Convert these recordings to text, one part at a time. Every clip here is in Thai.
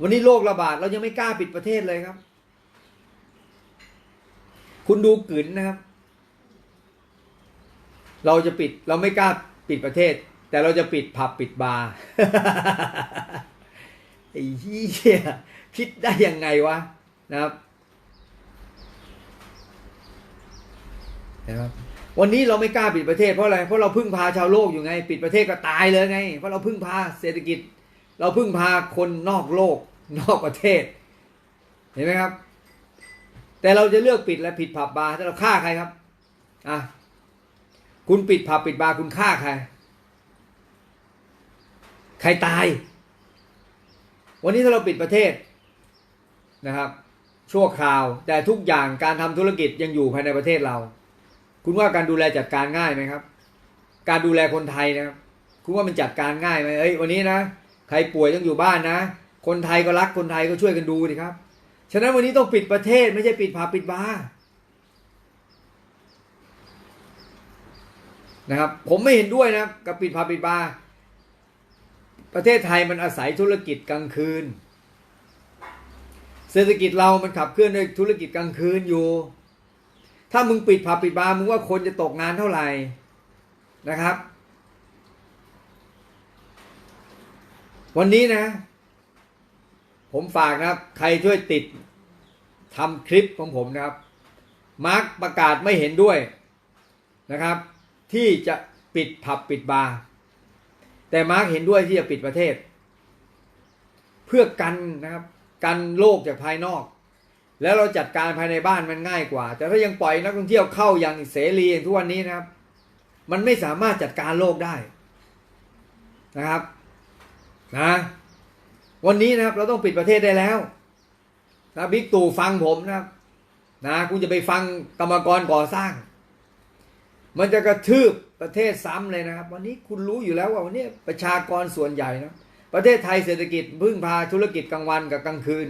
วันนี้โรคระบาดเรายังไม่กล้าปิดประเทศเลยครับ คุณดูกลืนนะครับ เราจะปิดเราไม่กล้าปิดประเทศ แต่เราจะปิดผับปิดบาร์ไอ้เหี้ยคิดได้ยังไงวะนะครับนไหมครับวันนี้เราไม่กล้าปิดประเทศเพราะอะไร เพราะเราพึ่งพาชาวโลกอยู่ไง ปิดประเทศก็ตายเลยไง เพราะเราพึ่งพาเศรษฐกิจ เราพึ่งพาคนนอกโลก นอกประเทศ เห็นไหมครับ แต่เราจะเลือกปิดและผิดผับบาร์ถ้าเราฆ่าใครครับอะคุณปิดผับปิดบาร์คุณฆ่าใคร ใครตาย วันนี้ถ้าเราปิดประเทศนะครับ ชั่วคราว แต่ทุกอย่างการทำธุรกิจยังอยู่ภายในประเทศเรา คุณว่าการดูแลจัดการง่ายไหมครับ การดูแลคนไทยนะครับ คุณว่ามันจัดการง่ายไหมเอ้ยวันนี้นะใครป่วยต้องอยู่บ้านนะ คนไทยก็รักคนไทยก็ช่วยกันดูดิครับ ฉะนั้นวันนี้ต้องปิดประเทศไม่ใช่ปิดผับปิดบาร์นะครับผมไม่เห็นด้วยนะกับปิดผับปิดบาร์ประเทศไทยมันอาศัยธุรกิจกลางคืน เศรษฐกิจเรามันขับเคลื่อนด้วยธุรกิจกลางคืนอยู่ ถ้ามึงปิดผับปิดบาร์มึงว่าคนจะตกงานเท่าไหร่นะครับ วันนี้นะ ผมฝากนะครับ ใครช่วยติดทำคลิปของผมนะครับ มาร์กประกาศไม่เห็นด้วยนะครับ ที่จะปิดผับปิดบาร์แต่มาร์กเห็นด้วยที่จะปิดประเทศ เพื่อกันนะครับ กันโรคจากภายนอก แล้วเราจัดการภายในบ้านมันง่ายกว่า แต่ถ้ายังปล่อยนักท่องเที่ยวเข้าอย่างเสรีอย่างทุกวันนี้นะครับ มันไม่สามารถจัดการโรคได้นะครับ นะ วันนี้นะครับ เราต้องปิดประเทศได้แล้วนะบิ๊กตู่ฟังผมนะครับ นะคุณจะไปฟังกรรมกรก่อสร้าง มันจะกระทืบประเทศซ้ำเลยนะครับ วันนี้คุณรู้อยู่แล้วว่าวันนี้ประชากรส่วนใหญ่นะประเทศไทยเศรษฐกิจพึ่งพาธุรกิจกลางวันกับกลางคืน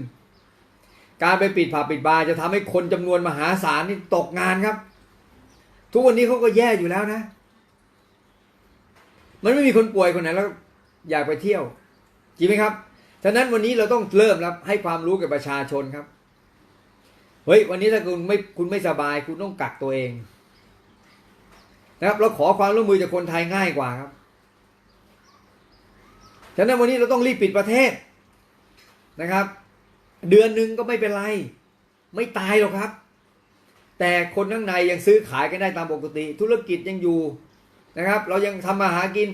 การไปปิดผับปิดบาร์จะทำให้คนจำนวนมหาศาลนี่ตกงานครับ ทุกวันนี้เขาก็แย่อยู่แล้วนะ มันไม่มีคนป่วยคนไหนแล้ว อยากไปเที่ยวจริงไหมครับ ฉะนั้นวันนี้เราต้องเริ่มแล้วให้ความรู้กับประชาชนครับ เฮ้ย วันนี้ถ้าคุณไม่คุณไม่สบาย คุณต้องกักตัวเอง นะครับ เราขอความร่วมมือจากคนไทยง่ายกว่าครับ ฉะนั้นวันนี้เราต้องรีบปิดประเทศนะครับ เดือนหนึ่งก็ไม่เป็นไร ไม่ตายหรอกครับ แต่คนข้างในยังซื้อขายกันได้ตามปกติ ธุรกิจยังอยู่นะครับ เรายังทำมาหากิน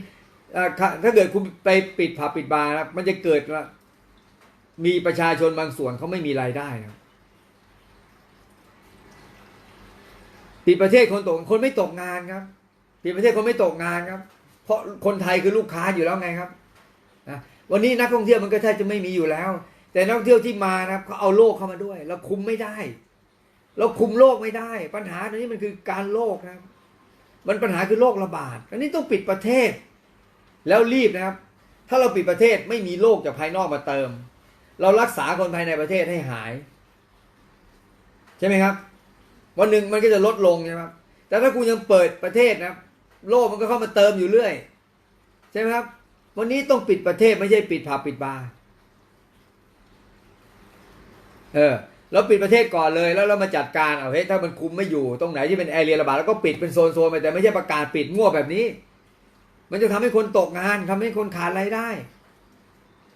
ถ้าเกิดคุณไปปิดผับปิดบาร์มันจะเกิด มีประชาชนบางส่วนเขาไม่มีรายได้นะปิดประเทศคนตกคนไม่ตกงานครับปิดประเทศคนไม่ตกงานครับ เพราะคนไทยคือลูกค้าอยู่แล้วไงครับนะวันนี้นักท่องเที่ยวมันก็แทบจะไม่มีอยู่แล้ว แต่นักท่องเที่ยวที่มานะครับเขาเอาโลกเข้ามาด้วย เราคุมไม่ได้ เราคุมโลกไม่ได้ ปัญหาตรงนี้มันคือการโลกนะครับ มันปัญหาคือโรคระบาดอันนี้ต้องปิดประเทศ แล้วรีบนะครับ ถ้าเราปิดประเทศไม่มีโรคจากภายนอกมาเติม เรารักษาคนภายในประเทศให้หาย ใช่ไหมครับ วันหนึ่งมันก็จะลดลงใช่ไหมครับ แต่ถ้าคุณยังเปิดประเทศนะครับโรคมันก็เข้ามาเติมอยู่เรื่อย ใช่ไหมครับ วันนี้ต้องปิดประเทศไม่ใช่ปิดผับปิดบาร์เออเราปิดประเทศก่อนเลยแล้วเรามาจัดการเอาเฮ้ยถ้ามันคุมไม่อยู่ตรงไหนที่เป็นแอเรียระบาดแล้วก็ปิดเป็นโซนๆไปแต่ไม่ใช่ประกาศปิดมั่วแบบนี้ มันจะทำให้คนตกงานทำให้คนขาดรายได้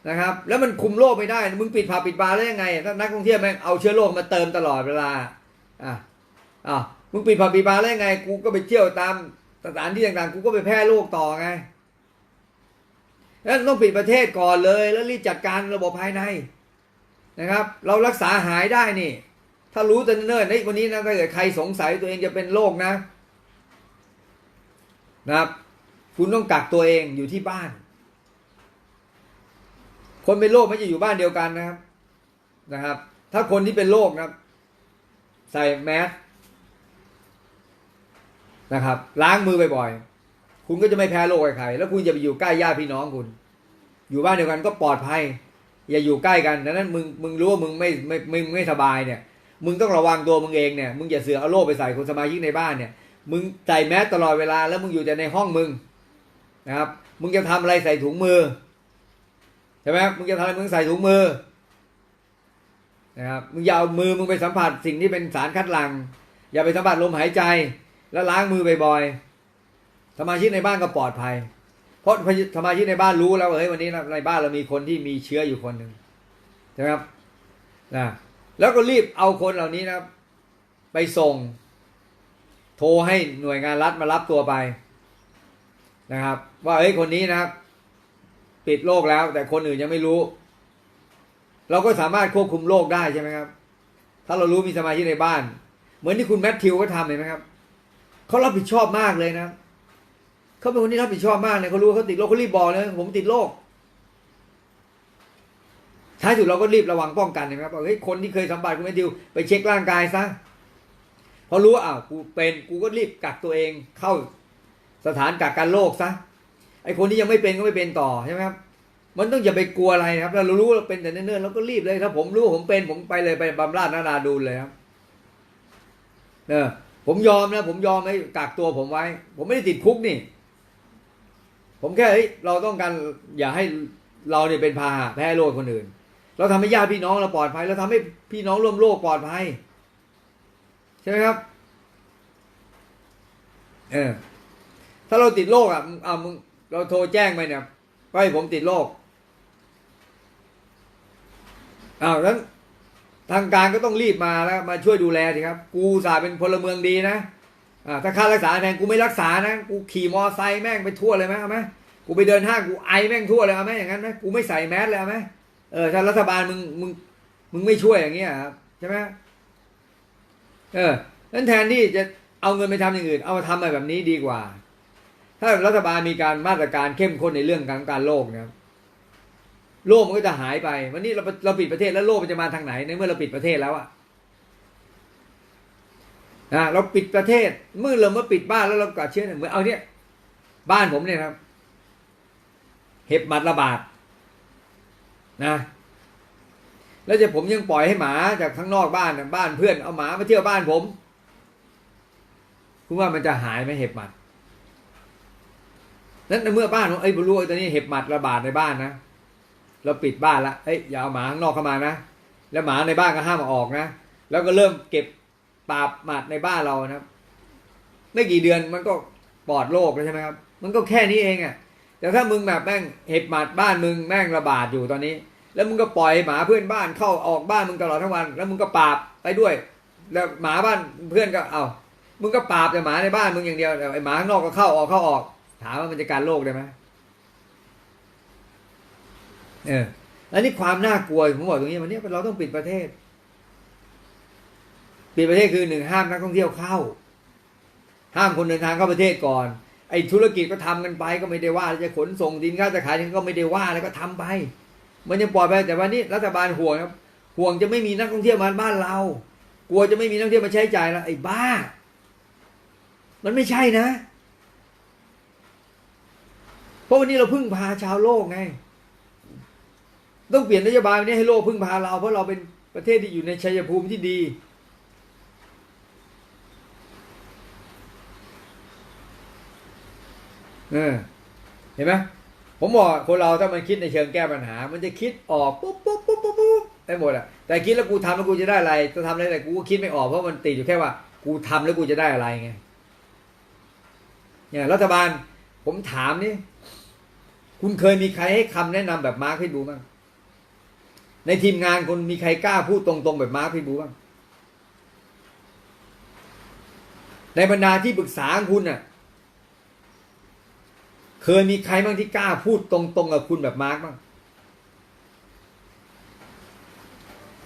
นะครับ แล้วมันคุมโรคไม่ได้ มึงปิดผับปิดบาร์แล้ยังไง ถ้านักท่องเที่ยวแม่งเอาเชื้อโรคมาเติมตลอดเวลา อะอะมึงปิดผับปิดบาร์แล้ยังไง กูก็ไปเที่ยวตามสถานที่ต่างๆ กูก็ไปแพร่โรคต่อไง แล้วต้องปิดประเทศก่อนเลย แล้วรีบจัดการระบบภายในนะครับ เรารักษาหายได้นี่ ถ้ารู้แต่เนิ่นๆในวันนี้นะถ้าเกิดใครสงสัยตัวเองจะเป็นโรคนะ นะครับ คุณต้องกักตัวเองอยู่ที่บ้าน คนเป็นโรคไม่จะอยู่บ้านเดียวกันนะครับนะครับ ถ้าคนที่เป็นโรคนะครับ ใส่แมสนะครับ ล้างมือบ่อยๆคุณก็จะไม่แพ้โรคใครๆแล้วคุณจะไปอยู่ใกล้ญาติพี่น้องคุณ อยู่บ้านเดียวกันก็ปลอดภัย อย่าอยู่ใกล้กันดังนั้นมึงมึงรู้ว่ามึงไม่ไม่ไม่มึงไม่สบายเนี่ย มึงต้องระวังตัวมึงเองเนี่ยมึงอย่าเสือเอาโรคไปใส่คนสมาชิกในบ้านเนี่ย มึงใส่แมสตลอดเวลาแล้วมึงอยู่แต่ในห้องมึงนะครับ มึงจะทำอะไรใส่ถุงมือ ใช่ไหมมึงจะทำอะไรมึงใส่ถุงมือนะครับมึงอย่าเอามือมึงไปสัมผัสสิ่งที่เป็นสารคัดหลั่งอย่าไปสัมผัสลมหายใจ แล้วล้างมือบ่อยๆสมาชิกในบ้านก็ปลอดภัย เพราะสมาชิกในบ้านรู้แล้วว่าเฮ้ยวันนี้ในบ้านเรามีคนที่มีเชื้ออยู่คนหนึ่งใช่ไหมครับนะแล้วก็รีบเอาคนเหล่านี้นะครับ ไปส่ง โทรให้หน่วยงานรัฐมารับตัวไปนะครับ ว่าเฮ้ยคนนี้นะครับ ปิดโรคแล้ว แต่คนอื่นยังไม่รู้ เราก็สามารถควบคุมโรคได้ใช่ไหมครับ ถ้าเรารู้มีสมาชิกในบ้าน เหมือนที่คุณแมทธิวก็ทำเห็นไหมครับเขารับผิดชอบมากเลยนะเขาเป็นคนที่รับผิดชอบมากเลยเขารู้เขาติดโรคเขารีบบอกเลยผมติดโรคท้ายสุดเราก็รีบระวังป้องกันนะครับเฮ้ยคนที่เคยสัมผัสคุณแมทธิวไปเช็คร่างกายซะพอรู้ว่าอ้าวกูเป็นกูก็รีบกักตัวเองเข้าสถานกักกันโรคซะ ไอคนที่ยังไม่เป็นก็ไม่เป็นต่อใช่ไหมครับมันต้องอย่าไปกลัวอะไรครับเรารู้เราเป็นแต่เนิ่นๆเราก็รีบเลยถ้าผมรู้ผมเป็นผมไปเลยไปบำราศนาราดูนเลยครับเออผมยอมนะผมยอมให้กักตัวผมไว้ ผมไม่ได้ติดคุกนี่ ผมแค่เฮ้ยเราต้องการอย่าให้เราเนี่ยเป็นพาหะแพร่โรคคนอื่น เราทำให้ญาติพี่น้องเราปลอดภัย เราทำให้พี่น้องร่วมโลกปลอดภัยใช่ไหมครับ เออถ้าเราติดโรคอะอ่ามึง เราโทรแจ้งไปเนี่ยว่าให้ผมติดโรคอ้าวนั้นทางการก็ต้องรีบมาแล้วมาช่วยดูแลสิครับ กูสาเป็นพลเมืองดีนะอ่าถ้าค่ารักษาแพงกูไม่รักษานะ กูขี่มอไซค์แม่งไปทั่วเลยไหมเอาไหมกูไปเดินห้างกูไอแม่งทั่วเลยเอาไหมอย่างนั้นไหมกูไม่ใส่แมสเลยเอาไหมเออถ้ารัฐบาลมึงมึงมึงไม่ช่วยอย่างเงี้ยครับใช่ไหมเออนั้นแทนที่จะเอาเงินไปทำอย่างอื่น เอามาทำอะไรแบบนี้ดีกว่า ถ้ารัฐบาลมีการมาตรการเข้มข้นในเรื่องการการโรคนะครับโรคมันก็จะหายไป วันนี้เราเราปิดประเทศแล้วโรคมันจะมาทางไหนในเมื่อเราปิดประเทศแล้วอะนะเราปิดประเทศเมื่อเราเมื่อปิดบ้านแล้วเรากัดเชื้อเหมือนเอาเนี่ย บ้านผมเนี่ยครับ เห็บหมัดระบาดนะ แล้วจะผมยังปล่อยให้หมาจากข้างนอกบ้านบ้านเพื่อนเอาหมามาเที่ยวบ้านผมคุณว่ามันจะหายไหมเห็บหมัด นั้นในเมื่อบ้านเอ้ยรู้ตอนนี้เห็บหมัดระบาดในบ้านนะเราปิดบ้านละเอ้ยอย่าเอาหมาข้างนอกเข้ามานะแล้วหมาในบ้านก็ห้ามออกนะแล้วก็เริ่มเก็บปราบหมัดในบ้านเรานะไม่กี่เดือนมันก็ปลอดโรคแล้วใช่ไหมครับ มันก็แค่นี้เองอะ่ะแต่ถ้ามึงแบบแม่งเห็บหมัดบ้านมึงแม่งระบาดอยู่ตอนนี้ แล้วมึงก็ปล่อยหมาเพื่อนบ้านเข้าออกบ้านมึงตลอดทั้งวัน แล้วมึงก็ปราบไปด้วย แล้วหมาบ้านเพื่อนก็เอามึงก็ปราบแต่หมาในบ้านมึงอย่างเดียวแต่ไอหมาข้างนอกก็เข้าออกเข้าออก ถามว่ามันจะการโรคได้ไหมเอออันนี้ความน่ากลัวผมบอกตรงนี้วันนี้เราต้องปิดประเทศ ปิดประเทศคือหนึ่งห้ามนักท่องเที่ยวเข้า ห้ามคนเดินทางเข้าประเทศก่อน ไอ้ธุรกิจก็ทำกันไปก็ไม่ได้ว่าจะขนส่งสินค้าจะขายก็ไม่ได้ว่าแล้วก็ทำไป มันยังปล่อยไปแต่วันนี้รัฐบาลห่วงครับ ห่วงจะไม่มีนักท่องเที่ยวมาบ้านเรา กลัวจะไม่มีนักท่องเที่ยวมาใช้จ่ายแล้วไอ้บ้า มันไม่ใช่นะ เพราะวันนี้เราพึ่งพาชาวโลกไง ต้องเปลี่ยนนโยบายนี้ให้โลกพึ่งพาเรา เพราะเราเป็นประเทศที่อยู่ในชัยภูมิที่ดี เออ เห็นไหมผมบอกคนเราถ้ามันคิดในเชิงแก้ปัญหา มันจะคิดออกปุ๊บปุ๊บปุ๊บปุ๊บปุ๊บได้หมดอะแต่คิดแล้วกูทำแล้วกูจะได้อะไรจะทำอะไรแต่กูก็คิดไม่ออกเพราะมันติดอยู่แค่ว่า กูทำแล้วกูจะได้อะไรไงเนี่ยรัฐบาล ผมถามนี่ คุณเคยมีใครให้คำแนะนำแบบมาร์คให้ดูบ้างในทีมงานคุณมีใครกล้าพูดตรงๆแบบมาร์คให้ดูบ้างในบรรดาที่ปรึกษาของคุณน่ะ เคยมีใครบ้างที่กล้าพูดตรงๆกับคุณแบบมาร์กบ้าง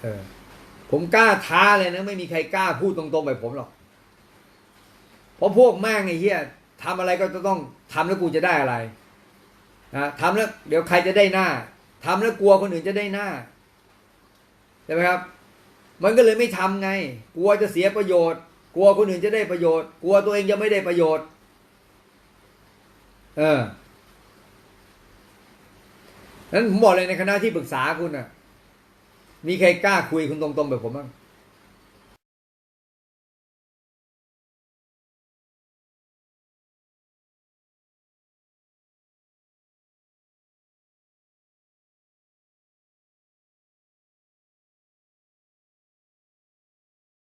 เออ ผมกล้าท้าเลยนะไม่มีใครกล้าพูดตรงๆแบบผมหรอก เพราะพวกแม่งไอ้เหี้ยทำอะไรก็จะต้องทำแล้วกูจะได้อะไร นะทำแล้วเดี๋ยวใครจะได้หน้าทำแล้วกลัวคนอื่นจะได้หน้าใช่ไหมครับ มันก็เลยไม่ทำไง กลัวจะเสียประโยชน์ กลัวคนอื่นจะได้ประโยชน์ กลัวตัวเองจะไม่ได้ประโยชน์ เออนั้นผมบอกเลยในคณะที่ปรึกษาคุณน่ะ มีใครกล้าคุยคุณตรงๆแบบผมบ้าง